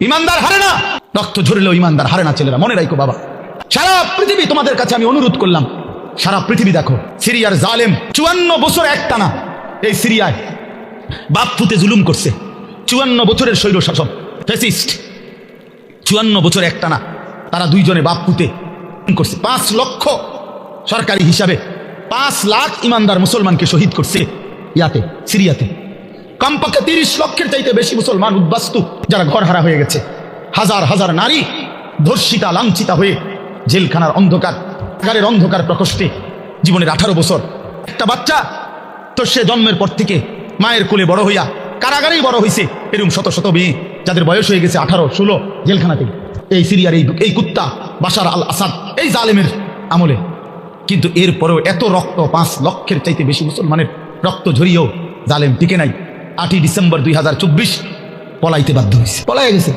ইমানদার হারে না। রক্ত ঝরলেও ইমানদার হারে না, ছেলেরা। মনে রাখো বাবা। সারা পৃথিবী তোমাদের কাছে আমি অনুরোধ করলাম। সারা পৃথিবী দেখো, সিরিয়ার জালেম। চুয়ান্ন বছর একটানা এই সিরিয়ায় বাপ ফুতে জুলুম করছে। চুয়ান্ন বছরের শৈল শাসন ফেসিস্ট চুয়ান্ন বছর একটানা তারা দুইজনে বাপ পুতে করছে। পাঁচ লক্ষ সরকারি হিসাবে পাঁচ লাখ ইমানদার মুসলমানকে শহীদ করছে ইয়াতে, সিরিয়াতে। কমপক্ষে তিরিশ লক্ষের চাইতে বেশি মুসলমান উদ্বাস্তু, যারা ঘর হারা হয়ে গেছে। হাজার হাজার নারী ধর্ষিতা, লাঞ্ছিতা হয়ে জেলখানার অন্ধকার কারের অন্ধকার প্রকোষ্ঠে জীবনের আঠারো বছর। একটা বাচ্চা, তো সে জন্মের পর থেকে মায়ের কোলে বড় হইয়া কারাগারেই বড় হয়েছে এরকম শত শত মেয়ে, যাদের বয়স হয়ে গেছে আঠারো, ষোলো জেলখানাতে এই সিরিয়ার এই এই কুত্তা বাসার আল আসাদ, এই জালেমের আমলে। কিন্তু এরপরেও এত রক্ত, পাঁচ লক্ষের চাইতে বেশি মুসলমানের রক্ত ঝরিয়েও জালেম টিকে নাই। আটই ডিসেম্বর দুই হাজার চব্বিশ পলাইতে বাধ্য হয়েছে পলাই গেছে?